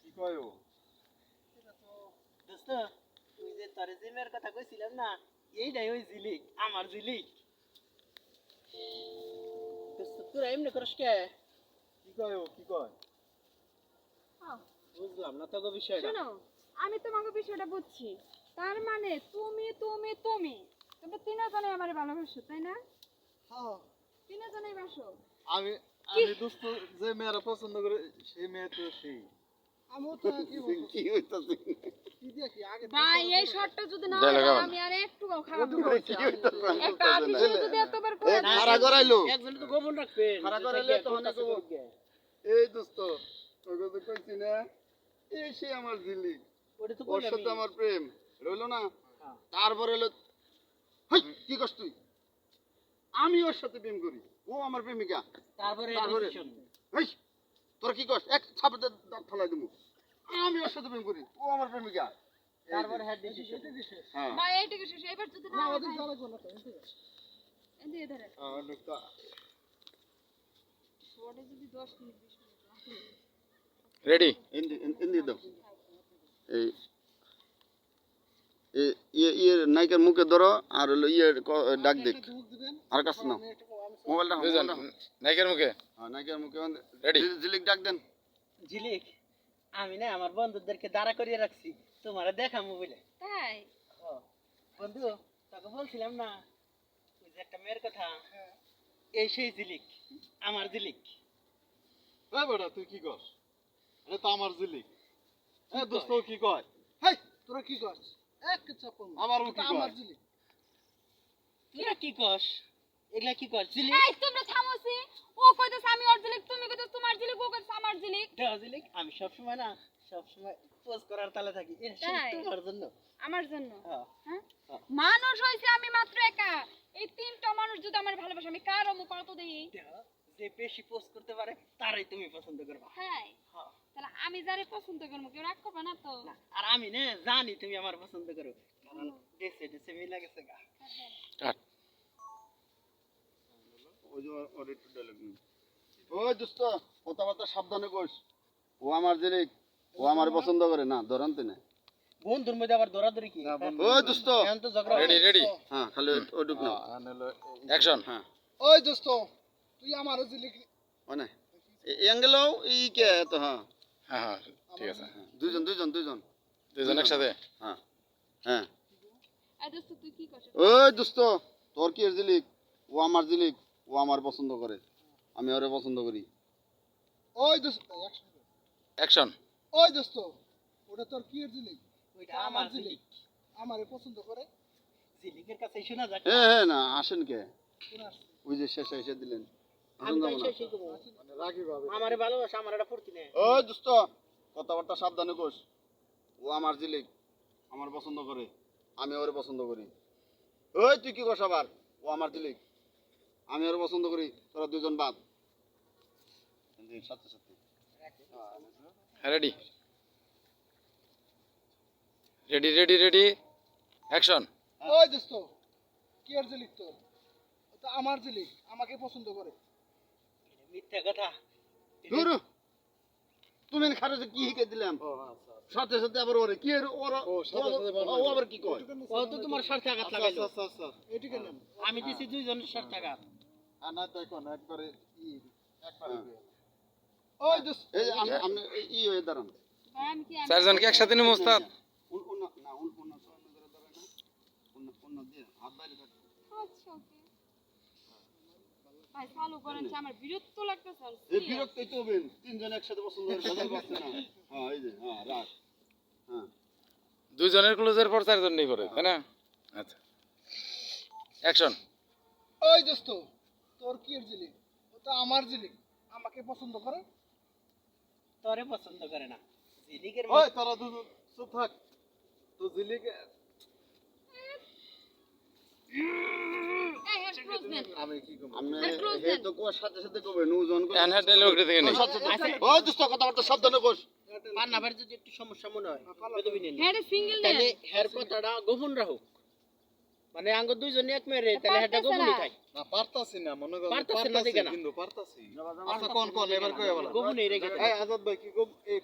কি কয় ও দোস্ত তুই যে তোরে যে মেয়ের কথা কইছিলাম না এইটাই ওই জিলিক আমার জিলিক দোস্ত তোরা এমনি করস কে কি কয় ও কি কয় বুঝলাম না তোকে বিষয়টা শোনো আমি তোমাকে বিষয়টা বুঝছি তার মানে তুমি তুমি তুমি তোমরা তিনজনে আমার ভালোবাসো তাই না হ্যাঁ তিনজনেই বাসো আমি আমি দোস্ত যে মেয়েরা পছন্দ করে সেই মেয়ে তো সেই। আমিও তো কি বলব? কি হইতাছে? কি দিয়ে কি আগে ভাই এই শটটা যদি না হয়, আমি আর একটু খারাপ একটা আর্টিস্ট যদি এতবার করে খাড়া করাইলো? একজন তো গোপন রাখবেন খাড়া করাইলে তখন কোনটা তো- করবে। এই দোস্ত তোকে তো কইছি না এই সে আমার ওর সাথে আমার প্রেম। রইল না? হ্যাঁ। তারপরে কি করছ তুই? আমি ওর সাথে প্রেম করি। ও আমার প্রেমিকা। তারপরে। তোর কি করছ এক ছাপতে দাঁত ফেলাই দেবো আমি ওর সাথে প্রেম করি ও আমার প্রেমিকা। এই যে, তারপরে হ্যাঁ decision। হ্যাঁ। ভাই এইটুকু শেষ। এবার যদি না না ওদের জ্বালা করো না তো, ঠিক আছে। এদিকে ধরে হ্যাঁ, লোকটা। শর্টে যদি 10 মিনিট 20 মিনিট। রেডি? দাও। এই এ- ইয়ে ইয়ে নায়িকার মুখে ধরো আর হলো ইয়ে ডাক দেখ দিবেন আর কাছে নাও। মোবাইলটা নায়িকার মুখে? হ্যাঁ নায়িকার মুখে Ready? ঝিলিক ডাক দেন। ঝিলিক আমি না আমার বন্ধুদেরকে দাঁড়া করিয়ে রাখছি। তোমার দেখামু বলে। তাই? ও, বন্ধু তোকে বলছিলাম না ওই যে একটা মেয়ের কথা। এই সেই জিলিক আমার জিলিক এই বেটা তুই কি কর এটা তো আমার ঝিলিক। এ দোস্ত কি কয়? হেই তোরা কি করছিস এক চাপন আমারও কি আমার জিলি তোরা কি কস? এগুলা কি কস জিলিক এই তোমরা থামোসি ও কইতেছে আমি ওর জিলিক তুমি কইতেছ তোমার জিলিক ও কইতেছে আমার জিলিক দেওয়া জিলিক আমি সবসময় না সবসময় পোজ করার তালে থাকি। এটা তোমার জন্য। আমার জন্য? হ্যাঁ। মানুষ হইছে আমি মাত্র একা। এই তিনটা মানুষ যদি আমার ভালোবাসে আমি কার মুখ কত দেই? যে বেশি পোজ করতে পারে তারাই তুমি পছন্দ করবা। হ্যাঁ হ্যাঁ। তাহলে আমি যারে পছন্দ করব কেউ রাগ করবে না তো? আর আমি না জানি তুমি আমার পছন্দ করো। কারণ ডেসে ডেসে মিলা গেছে গা। কাট। ওই যে ওর- ওর একটু dialogue নিন। ওই দোস্ত কথাবার্তা সাবধানে কইস। ও আমার ঝিলিক ও আমার পছন্দ করে। না ধরান্তে না। বন্ধুর মধ্যে আবার দৌড়াদৌড়ি কি? ওই দোস্ত এখন তো ঝগড়া রেডি রেডি হ্যাঁ খালি ওইটুক না অ্যাকশন হ্যাঁ ওই দোস্ত তুই আমার জিলি মানে এই অ্যাঙ্গেলও এই কে তো হ্যাঁ। হ্যাঁ হ্যাঁ ঠিক আছে। হ্যাঁ, দুইজন দুইজন দুইজন। একসাথে? হ্যাঁ হ্যাঁ। এই দোস্ত তুই কি করছিস? ওই দোস্ত তোর কি জিলিক? ও আমার জিলিক ও আমার পছন্দ করে। আমি ওরে পছন্দ করি। ওই দোস্ত অ্যাকশন ওই দোস্ত ওটা তোর কি জিলি ওইটা আমার জিলিক। আমারে পছন্দ করে। জিলিকের কাছে শোনা যাক। হ্যাঁ হ্যাঁ না আসেন কে? কোন ওই যে শেষে এসে দিলেন। আমি তো। এসে। মানে রাগি ভাবে। আমারে ভালোবাসা আমার একটা ফুর্তি নেই। ওই দোস্ত কথাবার্তা সাবধানে কোস ও আমার জিলিক আমার পছন্দ করে। আমি ওরে পছন্দ করি। ওই তুই কি কস আবার? ও আমার জিলিক আমি ওরে পছন্দ করি তোরা দুজন বাদ। Ready ready ready ready action ওই দোস্ত কি আর জিলি তোর? আমার জিলি আমাকে পছন্দ করে। মিথ্যা কথা দূর তুমি খারে কি হিকে দিলাম সাথে সাথে আবার ওরে কি এর ওরা ও আবার কি কয় ও তো তোমার স্বার্থে আঘাত লাগাইলো এটিকে নেন আমি দিছি দুইজনের স্বার্থে আঘাত আনা তো এখন একবারে ই একবারে ওই এই আম- ই হয়ে দাঁড়ান কি চারজন কি একসাথে নিমু ওস্তাদ উন- না না উন উন দিয়ে হাত বাইরে আচ্ছা ভাই চালু করেন যে আমার বিরক্ত লাগতেছে এই বিরক্তই তো হবেন তিনজন একসাথে পছন্দ করে সাজাল পাচ্ছে না। হ্যাঁ এই যে হ্যাঁ রাখ। হ্যাঁ। দুজনের ক্লোজের পর চারজন নেই পরে তাই না? আচ্ছা। অ্যাকশন ওই দোস্ত তোর কি জিলি ওটা আমার জিলি আমাকে পছন্দ করে? তোরে পছন্দ করে না। জিলিকের ওই তারা দুজন চুপ থাক। তো জিলিকে আমি কি করব আপনি হে তো কোয়ার সাথে সাথে কবে নুজন করে এন থেকে নেই সাথে সাথে দোস্ত কথাবার্তা সাবধানে কোস পান্না যদি একটু সমস্যা মনে হয় বেদবি নিয়ে নে। হ্যাঁ সিঙ্গেল দেন তাহলে হের কথাটা গোপন রাখো মানে আঙ্গ দুইজনে এক মেরে তাহলে হেটা গোপনই থাক না পারতাছি না মনে করেন। পারতাছেন না কিন্তু পারতাছি। আচ্ছা কোন কোন? এবার কই বলা গোপনই রেখে এই আজাদ ভাই কি গো এই